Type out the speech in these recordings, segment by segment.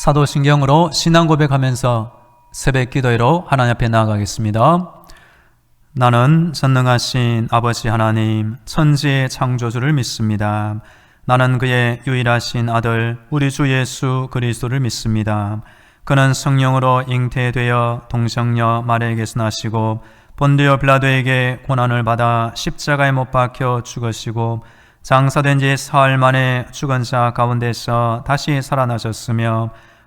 사도신경으로 신앙 고백하면서 새벽 기도회로 하나님 앞에 나아가겠습니다. 나는 전능하신 아버지 하나님, 천지의 창조주를 믿습니다. 나는 그의 유일하신 아들, 우리 주 예수 그리스도를 믿습니다. 그는 성령으로 잉태되어 동성녀 마리에게서 나시고 본디오 빌라도에게 고난을 받아 십자가에 못 박혀 죽으시고 장사된 지 사흘 만에 죽은 자 가운데서 다시 살아나셨으며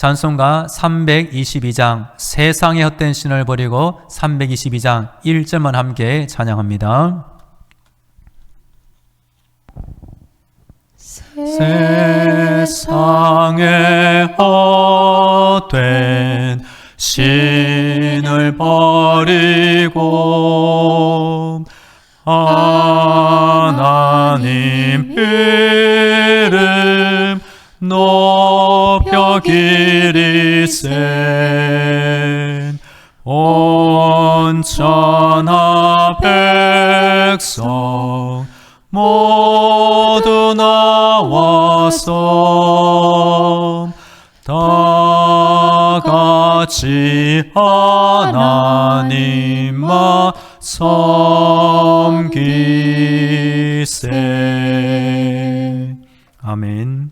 찬송가 322장 세상의 헛된 신을 버리고 322장 1절만 함께 찬양합니다. 세상의 헛된 신을 버리고 하나님 이름 높여 기리세 온 천하 백성 모두 나와서 다 같이 하나님만 섬기세. 아멘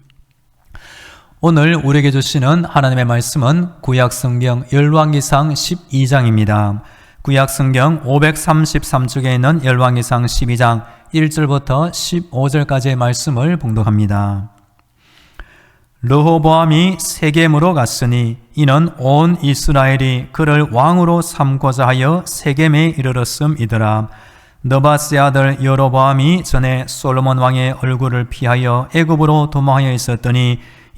오늘 우리에게 주시는 하나님의 말씀은 구약성경 열왕기상 12장입니다. 구약성경 533쪽에 있는 열왕기상 12장 1절부터 15절까지의 말씀을 봉독합니다. 르호보암이 세겜으로 갔으니 이는 온 이스라엘이 그를 왕으로 삼고자 하여 세겜에 이르렀음이더라. 너바스의 아들 여로보암이 전에 솔로몬 왕의 얼굴을 피하여 애굽으로 도망하여 있었더니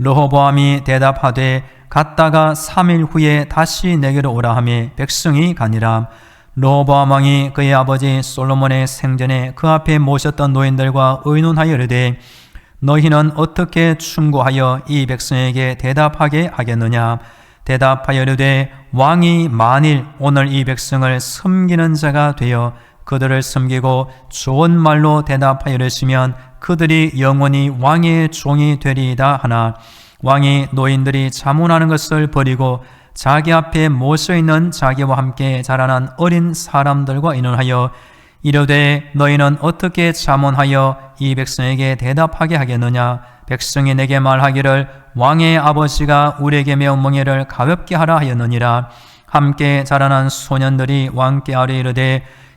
르호보암이 대답하되 갔다가 3일 후에 다시 내게로 오라 하며 백성이 가니라. 르호보암 왕이 그의 아버지 솔로몬의 생전에 그 앞에 모셨던 노인들과 의논하여 이르되 너희는 어떻게 충고하여 이 백성에게 대답하게 하겠느냐 대답하여 이르되 왕이 만일 오늘 이 백성을 섬기는 자가 되어 그들을 섬기고 좋은 말로 대답하여 이르시면 그들이 영원히 왕의 종이 되리이다 하나 왕이 노인들이 자문하는 것을 버리고 자기 앞에 모셔 있는 자기와 함께 자라난 어린 사람들과 인원하여 이르되 너희는 어떻게 자문하여 이 백성에게 대답하게 하겠느냐? 백성이 내게 말하기를 왕의 아버지가 우리에게 매운 멍에를 가볍게 하라 하였느니라. 함께 자라난 소년들이 왕께 아뢰 이르되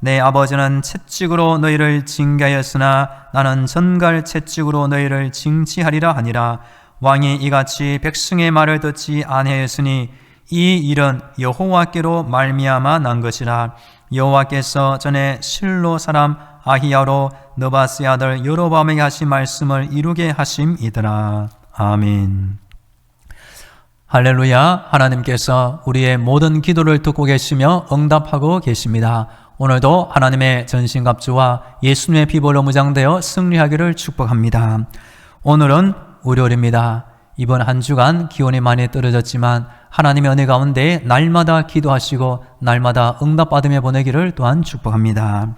내 아버지는 채찍으로 너희를 징계하였으나 나는 전갈 채찍으로 너희를 징치하리라 하니라 왕이 이같이 백성의 말을 듣지 아니하였으니 이 일은 여호와께로 말미암아 난 것이라 여호와께서 전에 실로 사람 아히야로 너바스의 아들 여로밤에게 하신 말씀을 이루게 하심이더라. 아멘. 할렐루야 하나님께서 우리의 모든 기도를 듣고 계시며 응답하고 계십니다. 오늘도 하나님의 전신갑주와 예수님의 피볼로 무장되어 승리하기를 축복합니다. 오늘은 월요일입니다. 이번 한 주간 기온이 많이 떨어졌지만 하나님의 은혜 가운데 날마다 기도하시고 날마다 응답받으며 보내기를 또한 축복합니다.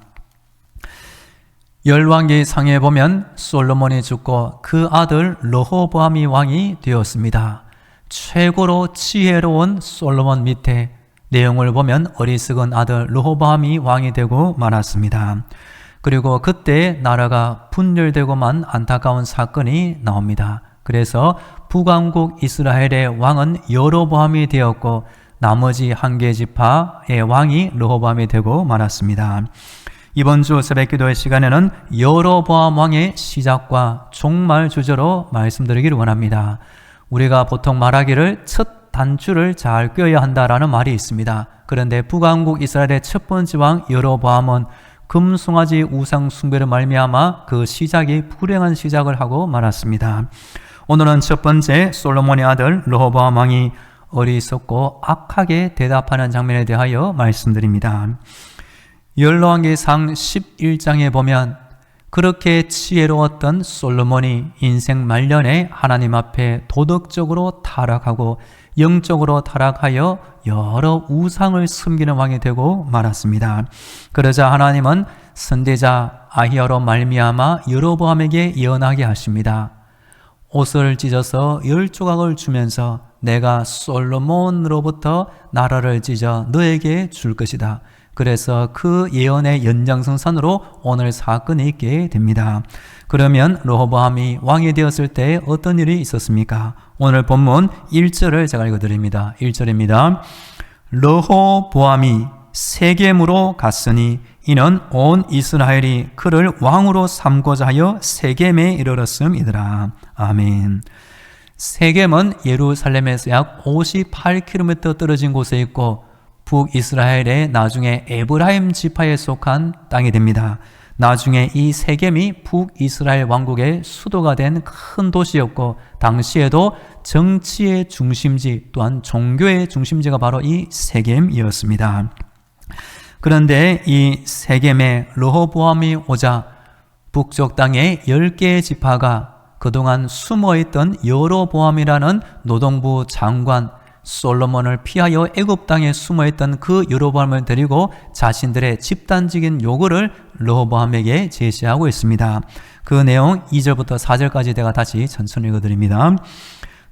열왕기 상에 보면 솔로몬이 죽고 그 아들 르호보암이 왕이 되었습니다. 최고로 지혜로운 솔로몬 밑에 내용을 보면 어리석은 아들 르호보암이 왕이 되고 말았습니다. 그리고 그때 나라가 분열되고만 안타까운 사건이 나옵니다. 그래서 북왕국 이스라엘의 왕은 여로보암이 되었고 나머지 한 개 지파의 왕이 르호보암이 되고 말았습니다. 이번 주 새벽 기도의 시간에는 여로보암 왕의 시작과 종말 주제로 말씀드리기를 원합니다. 우리가 보통 말하기를 첫 단추를 잘 꿰어야 한다라는 말이 있습니다. 그런데 북왕국 이스라엘의 첫 번째 왕 여로보암은 금송아지 우상 숭배를 말미암아 그 시작이 불행한 시작을 하고 말았습니다. 오늘은 첫 번째 솔로몬의 아들 르호보암 왕이 어리석고 악하게 대답하는 장면에 대하여 말씀드립니다. 열로왕기상 11장에 보면 그렇게 지혜로웠던 솔로몬이 인생 말년에 하나님 앞에 도덕적으로 타락하고 영적으로 타락하여 여러 우상을 숨기는 왕이 되고 말았습니다. 그러자 하나님은 선대자 아히야로 말미암아 여로보암에게 예언하게 하십니다. 옷을 찢어서 열 조각을 주면서 내가 솔로몬으로부터 나라를 찢어 너에게 줄 것이다. 그래서 그 예언의 연장선상으로 오늘 사건이 있게 됩니다. 그러면 로호보암이 왕이 되었을 때 어떤 일이 있었습니까? 오늘 본문 1절을 제가 읽어드립니다. 1절입니다. 로호보암이 세겜으로 갔으니 이는 온 이스라엘이 그를 왕으로 삼고자 하여 세겜에 이르렀음이더라. 아멘. 세겜은 예루살렘에서 약 58km 떨어진 곳에 있고 북이스라엘의 나중에 에브라임 지파에 속한 땅이 됩니다. 나중에 이 세겜이 북이스라엘 왕국의 수도가 된 큰 도시였고 당시에도 정치의 중심지 또한 종교의 중심지가 바로 이 세겜이었습니다. 그런데 이 세겜에 르호보암이 오자 북쪽 땅의 10개의 지파가 그동안 숨어있던 여로보암이라는 노동부 장관 솔로몬을 피하여 애굽 땅에 숨어 있던 그 여로보암을 데리고 자신들의 집단적인 요구를 르호보암에게 제시하고 있습니다. 그 내용 2절부터 4절까지 제가 다시 천천히 읽어 드립니다.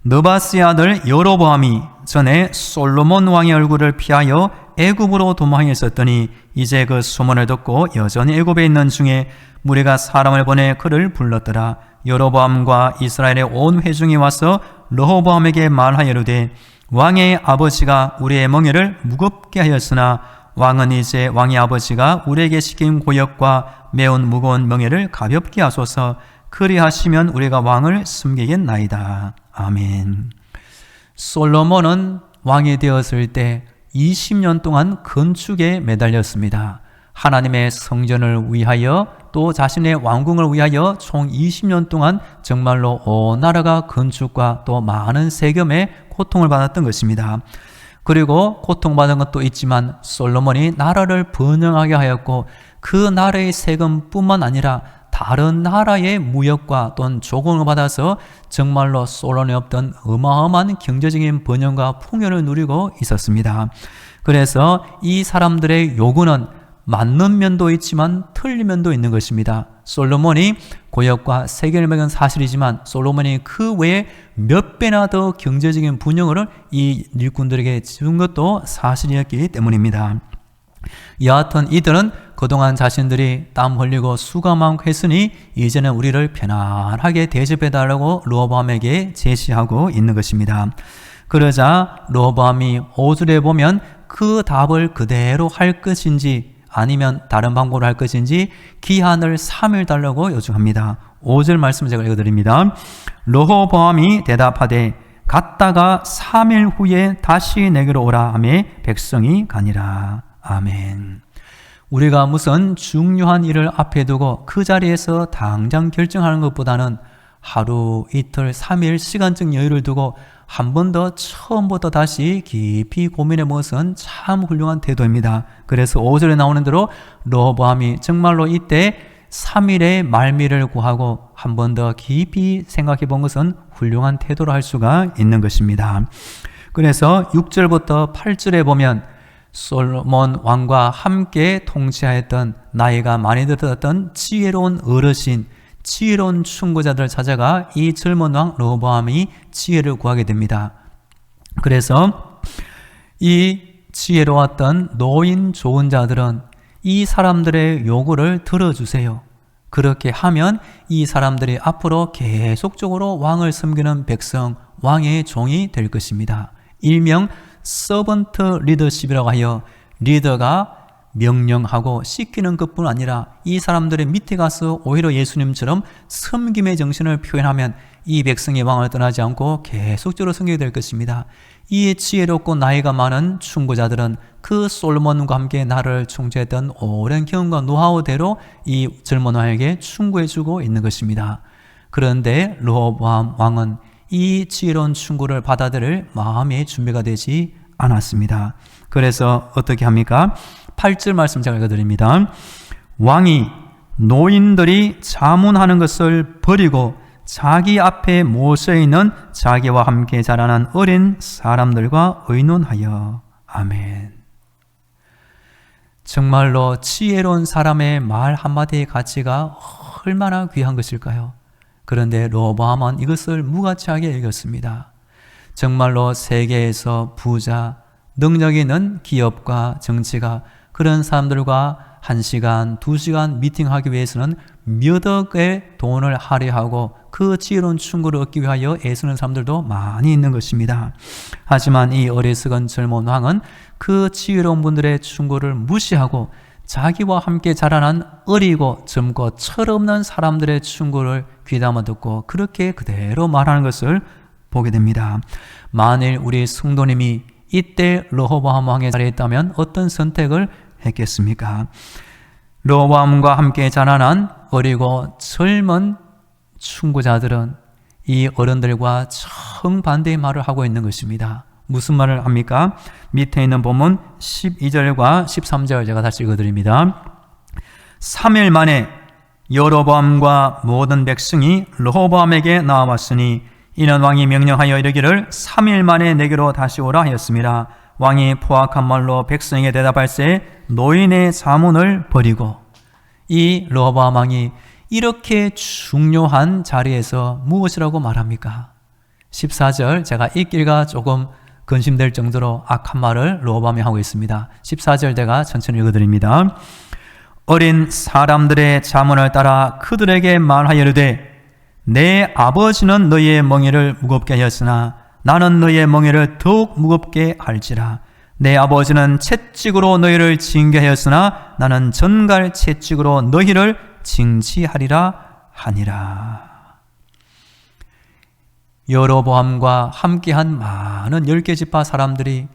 느바스의 아들 여로보암이 전에 솔로몬 왕의 얼굴을 피하여 애굽으로 도망했었더니 이제 그 소문을 듣고 여전히 애굽에 있는 중에 무리가 사람을 보내 그를 불렀더라. 여로보암과 이스라엘의 온 회중이 와서 르호보암에게 말하여르되 왕의 아버지가 우리의 멍에를 무겁게 하였으나 왕은 이제 왕의 아버지가 우리에게 시킨 고역과 매운 무거운 멍에를 가볍게 하소서 그리하시면 우리가 왕을 숨기겠나이다. 아멘. 솔로몬은 왕이 되었을 때 20년 동안 건축에 매달렸습니다. 하나님의 성전을 위하여 또 자신의 왕궁을 위하여 총 20년 동안 정말로 온 나라가 건축과 또 많은 세금에 고통을 받았던 것입니다. 그리고 고통받은 것도 있지만 솔로몬이 나라를 번영하게 하였고 그 나라의 세금뿐만 아니라 다른 나라의 무역과 또는 조공을 받아서 정말로 솔로몬이 없던 어마어마한 경제적인 번영과 풍요를 누리고 있었습니다. 그래서 이 사람들의 요구는 맞는 면도 있지만 틀린 면도 있는 것입니다. 솔로몬이 고역과 세계를 먹은 사실이지만 솔로몬이 그 외에 몇 배나 더 경제적인 분영을 이 일꾼들에게 준 것도 사실이었기 때문입니다. 여하튼 이들은 그동안 자신들이 땀 흘리고 수가 많고 했으니 이제는 우리를 편안하게 대접해달라고 로보암에게 제시하고 있는 것입니다. 그러자 로보암이 5절에 보면 그 답을 그대로 할 것인지 아니면 다른 방법으로 할 것인지 기한을 3일 달라고 요청합니다. 5절 말씀 제가 읽어드립니다. 로호보암이 대답하되 갔다가 3일 후에 다시 내게로 오라 하며 백성이 가니라. 아멘. 우리가 무슨 중요한 일을 앞에 두고 그 자리에서 당장 결정하는 것보다는 하루, 이틀, 3일 시간적 여유를 두고 한 번 더 처음부터 다시 깊이 고민해 본 것은 참 훌륭한 태도입니다. 그래서 5절에 나오는 대로 로보암이 정말로 이때 3일의 말미를 구하고 한 번 더 깊이 생각해 본 것은 훌륭한 태도로 할 수가 있는 것입니다. 그래서 6절부터 8절에 보면 솔로몬 왕과 함께 통치하였던 나이가 많이 들었던 지혜로운 어르신, 지혜로운 충고자들을 찾아가 이 젊은 왕 로보암이 지혜를 구하게 됩니다. 그래서 이 지혜로웠던 노인 좋은 자들은 이 사람들의 요구를 들어주세요. 그렇게 하면 이 사람들이 앞으로 계속적으로 왕을 섬기는 백성, 왕의 종이 될 것입니다. 일명 서번트 리더십이라고 하여 리더가 명령하고 시키는 것뿐 아니라 이 사람들의 밑에 가서 오히려 예수님처럼 섬김의 정신을 표현하면 이 백성의 왕을 떠나지 않고 계속적으로 섬기게 될 것입니다. 이 지혜롭고 나이가 많은 충고자들은 그 솔로몬과 함께 나를 충주했던 오랜 경험과 노하우대로 이 젊은 왕에게 충고해주고 있는 것입니다. 그런데 로보암 왕은 이 지혜로운 충고를 받아들일 마음의 준비가 되지 않았습니다. 그래서 어떻게 합니까? 8절 말씀 제가 읽어드립니다. 왕이 노인들이 자문하는 것을 버리고 자기 앞에 모셔 있는 자기와 함께 자라난 어린 사람들과 의논하여 아멘. 정말로 지혜로운 사람의 말 한마디의 가치가 얼마나 귀한 것일까요? 그런데 로보암은 이것을 무가치하게 여겼습니다. 정말로 세계에서 부자, 능력 있는 기업과 정치가 그런 사람들과 한 시간, 두 시간 미팅하기 위해서는 몇 억의 돈을 할애하고 그 지혜로운 충고를 얻기 위하여 애쓰는 사람들도 많이 있는 것입니다. 하지만 이 어리석은 젊은 왕은 그 지혜로운 분들의 충고를 무시하고 자기와 함께 자라난 어리고 젊고 철없는 사람들의 충고를 귀담아 듣고 그렇게 그대로 말하는 것을 보게 됩니다. 만일 우리 성도님이 이때 로호보암 왕의 자리에 있다면 어떤 선택을 했겠습니까? 로보암과 함께 자라난 어리고 젊은 충고자들은 이 어른들과 정반대의 말을 하고 있는 것입니다. 무슨 말을 합니까? 밑에 있는 본문 12절과 13절 제가 다시 읽어드립니다. 3일 만에 여로보암과 모든 백성이 로보암에게 나왔으니 이는 왕이 명령하여 이르기를 3일 만에 내게로 다시 오라 하였습니다. 왕이 포악한 말로 백성에게 대답할세 노인의 자문을 버리고 이 로보암 왕이 이렇게 중요한 자리에서 무엇이라고 말합니까? 14절 제가 읽기가 조금 근심될 정도로 악한 말을 로밤이 하고 있습니다. 14절 제가 천천히 읽어드립니다. 어린 사람들의 자문을 따라 그들에게 말하여르되 내 아버지는 너희의 멍에를 무겁게 하였으나 나는 너희의 멍에를 더욱 무겁게 할지라 내 아버지는 채찍으로 너희를 징계하였으나 나는 전갈 채찍으로 너희를 징치하리라 하니라. 여로보암과 함께한 많은 열개 지파 사람들이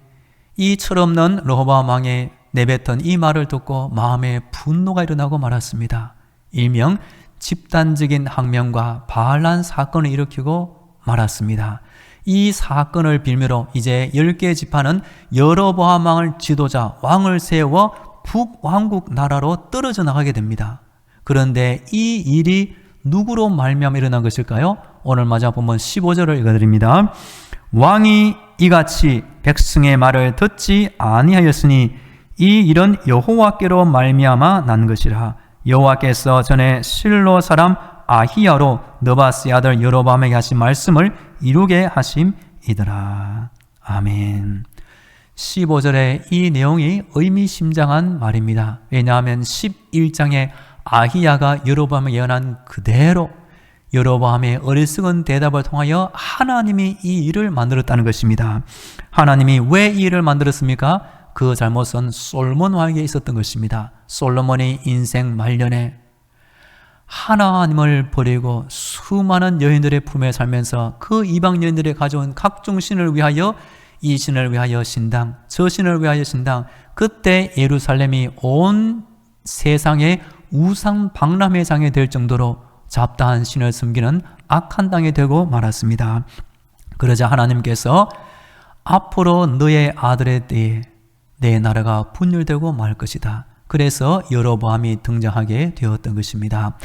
이 철없는 로보암 왕의 내뱉은 이 말을 듣고 마음에 분노가 일어나고 말았습니다. 일명 집단적인 항명과 반란 사건을 일으키고 말았습니다. 이 사건을 빌미로 이제 열개 지파는 여로보암 왕을 지도자 왕을 세워 북왕국 나라로 떨어져 나가게 됩니다. 그런데 이 일이 누구로 말미암아 일어난 것일까요? 오늘 마저 본문 15절을 읽어드립니다. 왕이 이같이 백성의 말을 듣지 아니하였으니 이 일은 여호와께로 말미암아 난 것이라 여호와께서 전에 실로 사람 아히야로 너바스의 아들 여로밤에게 하신 말씀을 이루게 하심이더라. 아멘. 15절의 이 내용이 의미심장한 말입니다. 왜냐하면 11장에 아히야가 여로밤에 예언한 그대로 여로보암의 어리석은 대답을 통하여 하나님이 이 일을 만들었다는 것입니다. 하나님이 왜 이 일을 만들었습니까? 그 잘못은 솔몬 왕에게 있었던 것입니다. 솔로몬이 인생 말년에 하나님을 버리고 수많은 여인들의 품에 살면서 그 이방 여인들이 가져온 각종 신을 위하여 이 신을 위하여 신당, 저 신을 위하여 신당, 그때 예루살렘이 온 세상의 우상 박람회 장이 될 정도로 잡다한 신을 섬기는 악한 땅이 되고 말았습니다. 그러자 하나님께서 앞으로 너의 아들의 때에 내 나라가 분열되고 말 것이다. 그래서 여로보암이 등장하게 되었던 것입니다.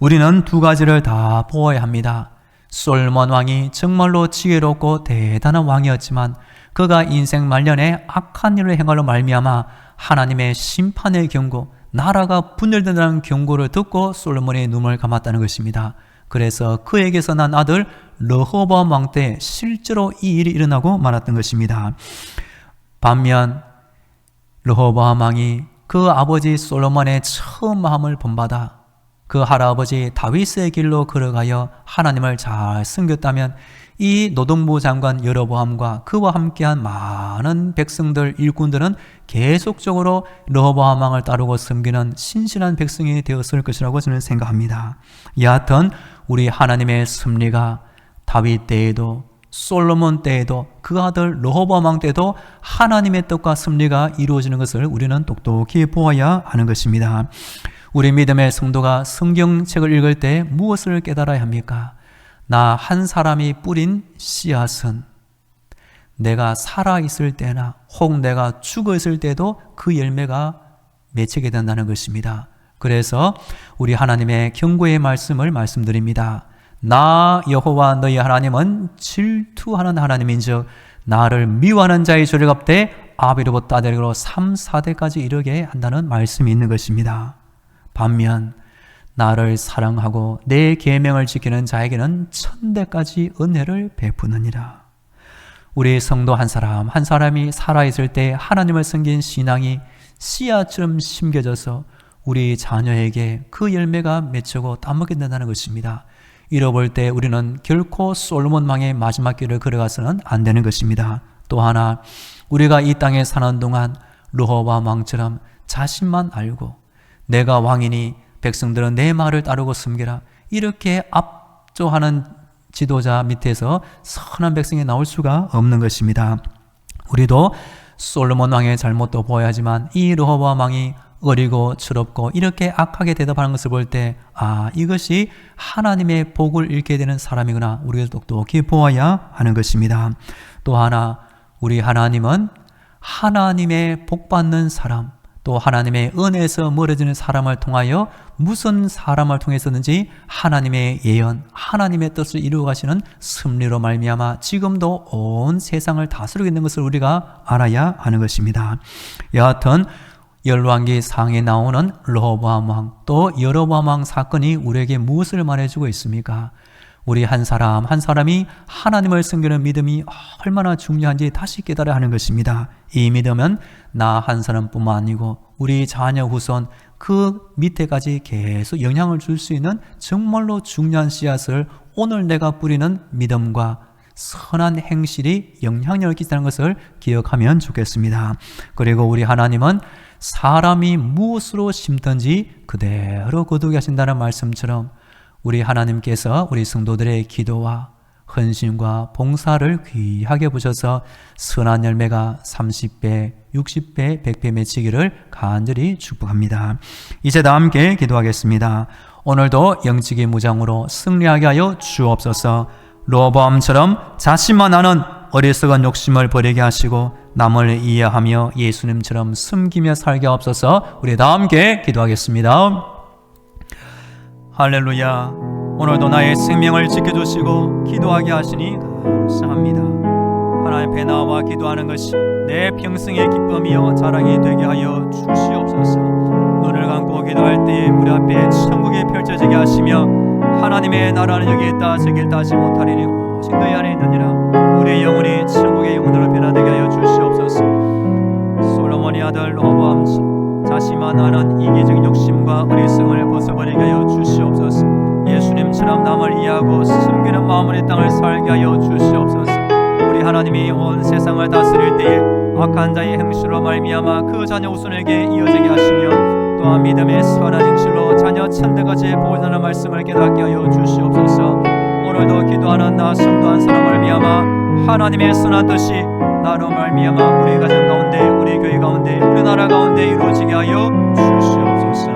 우리는 두 가지를 다 보아야 합니다. 솔몬 왕이 정말로 지혜롭고 대단한 왕이었지만 그가 인생 말년에 악한 일을 행하로 말미암아 하나님의 심판의 경고, 나라가 분열된다는 경고를 듣고 솔로몬의 눈을 감았다는 것입니다. 그래서 그에게서 난 아들 르호보암 왕때 실제로 이 일이 일어나고 말았던 것입니다. 반면 르호보암 왕이 그 아버지 솔로몬의 처음 마음을 본받아 그 할아버지 다윗의 길로 걸어가여 하나님을 잘 섬겼다면 이 노동부 장관 여로보암과 그와 함께한 많은 백성들 일꾼들은 계속적으로 르호보암 왕을 따르고 섬기는 신실한 백성이 되었을 것이라고 저는 생각합니다. 여하튼 우리 하나님의 섭리가 다윗 때에도 솔로몬 때에도 그 아들 르호보암 왕 때도 하나님의 뜻과 섭리가 이루어지는 것을 우리는 똑똑히 보아야 하는 것입니다. 우리 믿음의 성도가 성경책을 읽을 때 무엇을 깨달아야 합니까? 나 한 사람이 뿌린 씨앗은 내가 살아 있을 때나 혹 내가 죽어 있을 때도 그 열매가 맺히게 된다는 것입니다. 그래서 우리 하나님의 경고의 말씀을 말씀드립니다. 나 여호와 너희 하나님은 질투하는 하나님인즉 나를 미워하는 자의 죄를 갚되 아비로부터 아들로 3, 4대까지 이르게 한다는 말씀이 있는 것입니다. 반면 나를 사랑하고 내 계명을 지키는 자에게는 천대까지 은혜를 베푸느니라. 우리 성도 한 사람 한 사람이 살아 있을 때 하나님을 섬긴 신앙이 씨앗처럼 심겨져서 우리 자녀에게 그 열매가 맺히고 따먹게 된다는 것입니다. 잃어볼 때 우리는 결코 솔로몬 왕의 마지막 길을 걸어가서는 안 되는 것입니다. 또 하나 우리가 이 땅에 사는 동안 르호와 왕처럼 자신만 알고 내가 왕이니 백성들은 내 말을 따르고 섬기라. 이렇게 압조하는 지도자 밑에서 선한 백성이 나올 수가 없는 것입니다. 우리도 솔로몬 왕의 잘못도 보아야 하지만 이 르호보암 왕이 어리고 철없고 이렇게 악하게 대답하는 것을 볼 때, 아, 이것이 하나님의 복을 잃게 되는 사람이구나. 우리가 똑똑히 보아야 하는 것입니다. 또 하나, 우리 하나님은 하나님의 복 받는 사람, 또 하나님의 은혜에서 멀어지는 사람을 통하여 무슨 사람을 통해서든지 하나님의 예언, 하나님의 뜻을 이루어 가시는 섭리로 말미암아 지금도 온 세상을 다스리고 있는 것을 우리가 알아야 하는 것입니다. 여하튼 열왕기 상에 나오는 로보암 왕, 또 여로보암 왕 사건이 우리에게 무엇을 말해주고 있습니까? 우리 한 사람 한 사람이 하나님을 섬기는 믿음이 얼마나 중요한지 다시 깨달아야 하는 것입니다. 이 믿음은 나 한 사람뿐만 아니고 우리 자녀 후손 그 밑에까지 계속 영향을 줄 수 있는 정말로 중요한 씨앗을 오늘 내가 뿌리는 믿음과 선한 행실이 영향력을 끼치는 것을 기억하면 좋겠습니다. 그리고 우리 하나님은 사람이 무엇으로 심든지 그대로 거두게 하신다는 말씀처럼 우리 하나님께서 우리 성도들의 기도와 헌신과 봉사를 귀하게 보셔서 선한 열매가 30배, 60배, 100배 맺히기를 간절히 축복합니다. 이제 다 함께 기도하겠습니다. 오늘도 영적인 무장으로 승리하게 하여 주옵소서 로보암처럼 자신만 아는 어리석은 욕심을 버리게 하시고 남을 이해하며 예수님처럼 숨기며 살게 하옵소서 우리 다 함께 기도하겠습니다. 할렐루야. 오늘도 나의 생명을 지켜주시고 기도하게 하시니 감사합니다. 하나님 앞에 나와 기도하는 것이 내 평생의 기쁨이요 자랑이 되게 하여 주시옵소서. 눈을 감고 기도할 때 우리 앞에 천국이 펼쳐지게 하시며 하나님의 나라는 여기 있다 저기 있다 하지 못하리니 오직 너희 안에 있느니라 우리의 영혼이 천국의 영혼으로 변화되게 하여. 아들 로보암 자신만 아는 이기적인 욕심과 어리석음을 벗어버리게 하여 주시옵소서. 예수님처럼 남을 이해하고 숨기는 마음으로 이 땅을 살게 하여 주시옵소서. 우리 하나님이 온 세상을 다스릴 때에 악한 자의 행실로 말미암아 그 자녀 후손에게 이어지게 하시며 또한 믿음의 선한 행실로 자녀 천대까지 보존하는 말씀을 깨닫게 하여 주시옵소서. 오늘도 기도하는 나 성도한 사람을 미암아 하나님의 선한 뜻이 나로 말미암아 우리 가정 가운데 우리 교회 가운데 우리 나라 가운데 이루어지게 하여 주시옵소서.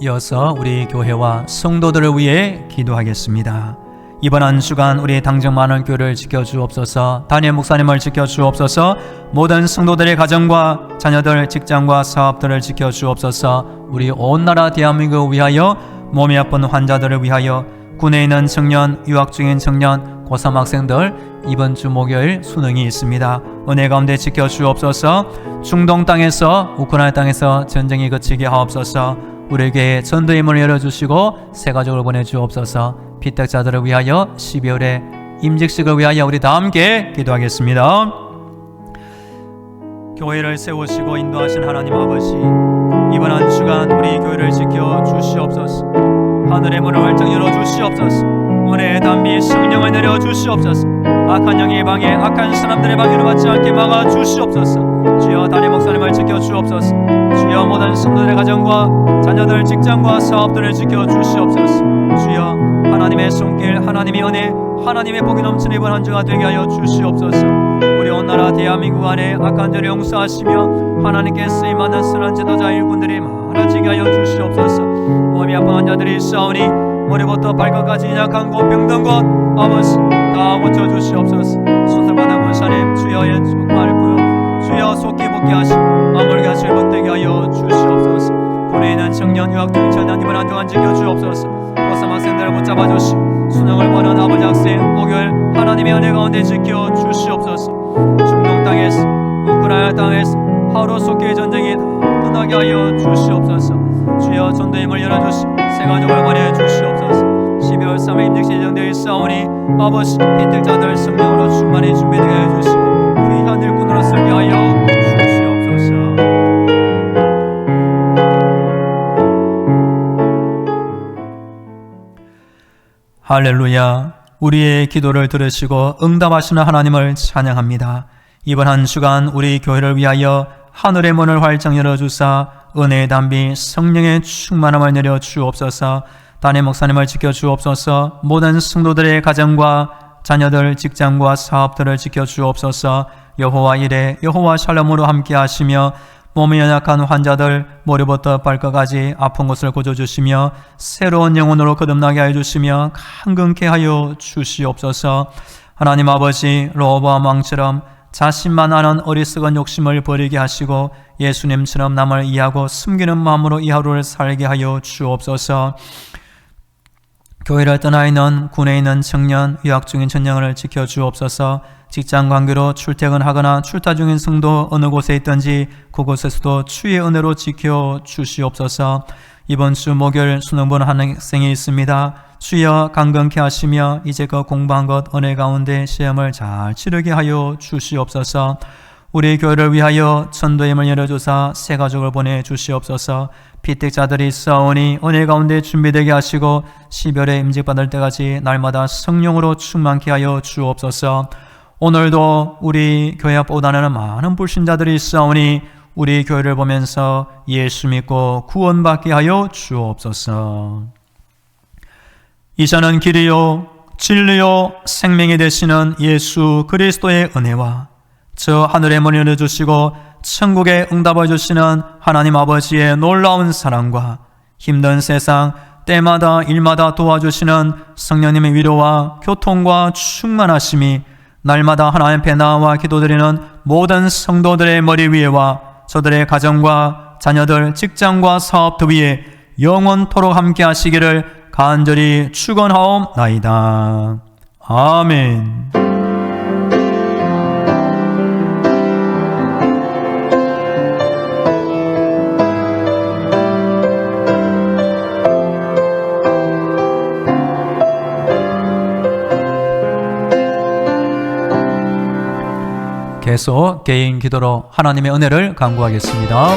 이어서 우리 교회와 성도들을 위해 기도하겠습니다. 이번 한 주간 우리 당정 많은 교회를 지켜주옵소서 담임 목사님을 지켜주옵소서 모든 성도들의 가정과 자녀들 직장과 사업들을 지켜주옵소서 우리 온 나라 대한민국을 위하여 몸이 아픈 환자들을 위하여 군에 있는 청년, 유학 중인 청년, 고3 학생들 이번 주 목요일 수능이 있습니다. 은혜 가운데 지켜주옵소서 중동 땅에서 우크라이나 땅에서 전쟁이 그치게 하옵소서 우리에게 전도의 문을 열어주시고 새 가족을 보내주옵소서 피택자들을 위하여 12월에 임직식을 위하여 우리 다 함께 기도하겠습니다. 교회를 세우시고 인도하신 하나님 아버지 이번 한 주간 우리 교회를 지켜 주시옵소서 하늘의 문을 활짝 열어 주시옵소서. 은혜의 담비 성령을 내려 주시옵소서. 악한 영의 방해 악한 사람들의 방해를 받지 않게 막아 주시옵소서. 주여 담임 목사님을 지켜 주옵소서. 주여 모든 성도들의 가정과 자녀들 직장과 사업들을 지켜 주시옵소서. 주여 하나님의 손길 하나님의 은혜 하나님의 복이 넘치는 이번 한 주가 되게 하여 주시옵소서. 우리 온 나라 대한민국 안에 악한 죄를 용서하시며 하나님께 쓰임 받는 선한 지도자 일꾼들이 많아지게 하여 주시옵소서 몸이 아픈 환자들이 있사오니 머리부터 발끝까지 약한 곳 병든 곳 아버지 다 고쳐 주시옵소서. 수술받은 군사님 주여의 축복을 부여. 주여 속히 복귀하시고 아물게 하실 못되게 하여 주시옵소서. 군에 있는 청년 유학 중 청년 이번 한 주간 지켜 주옵소서. 고삼 학생들을 붙잡아 주시 수능을 보는 아버지 학생 목요일 하나님의 은혜 가운데 지켜 주시옵소서. 중동 땅에서 우크라이나 땅에서 하루 속의 전쟁이 다 끝나게 하여 주시옵소서 주여 전도 힘을 열어주시 새 가족을 보내 주시옵소서. 12월 3일 임직시 예정되어 있사오니 아버지 빈택자들 성령으로 충만히 준비되게 해주시고 귀한 일꾼으로 쓰게 하여 주시옵소서. 할렐루야. 우리의 기도를 들으시고 응답하시는 하나님을 찬양합니다. 이번 한 주간 우리 교회를 위하여 하늘의 문을 활짝 열어주사 은혜의 담비 성령의 충만함을 내려 주옵소서. 담임 목사님을 지켜 주옵소서. 모든 성도들의 가정과 자녀들 직장과 사업들을 지켜 주옵소서. 여호와 이레 여호와 샬롬으로 함께 하시며 몸이 연약한 환자들 머리부터 발끝까지 아픈 곳을 고쳐주시며 새로운 영혼으로 거듭나게 하여 주시며 강건케 하여 주시옵소서. 하나님 아버지 로보암 왕처럼 자신만 아는 어리석은 욕심을 버리게 하시고 예수님처럼 남을 이해하고 숨기는 마음으로 이 하루를 살게 하여 주옵소서 교회를 떠나 있는 군에 있는 청년, 유학 중인 청년을 지켜 주옵소서. 직장 관계로 출퇴근하거나 출타 중인 성도 어느 곳에 있든지 그곳에서도 주의 은혜로 지켜 주시옵소서. 이번 주 목요일 수능 보는 한 학생이 있습니다. 주여 강건케 하시며 이제껏 공부한 것 은혜 가운데 시험을 잘 치르게 하여 주시옵소서. 우리 교회를 위하여 전도의 힘을 열어주사 새 가족을 보내 주시옵소서. 피택자들이 싸우니 은혜 가운데 준비되게 하시고 12월에 임직받을 때까지 날마다 성령으로 충만케 하여 주옵소서. 오늘도 우리 교회 앞 오다는 많은 불신자들이 싸우니 우리 교회를 보면서 예수 믿고 구원받게 하여 주옵소서. 이자는 길이요 진리요 생명이 되시는 예수 그리스도의 은혜와 저 하늘의 문을 열어주시고 천국에 응답해 주시는 하나님 아버지의 놀라운 사랑과 힘든 세상 때마다 일마다 도와주시는 성령님의 위로와 교통과 충만하심이 날마다 하나님 앞에 나와 기도드리는 모든 성도들의 머리 위에와 저들의 가정과 자녀들, 직장과 사업들 위에 영원토록 함께 하시기를 간절히 축원하옵나이다. 아멘. 계속 개인 기도로 하나님의 은혜를 간구하겠습니다.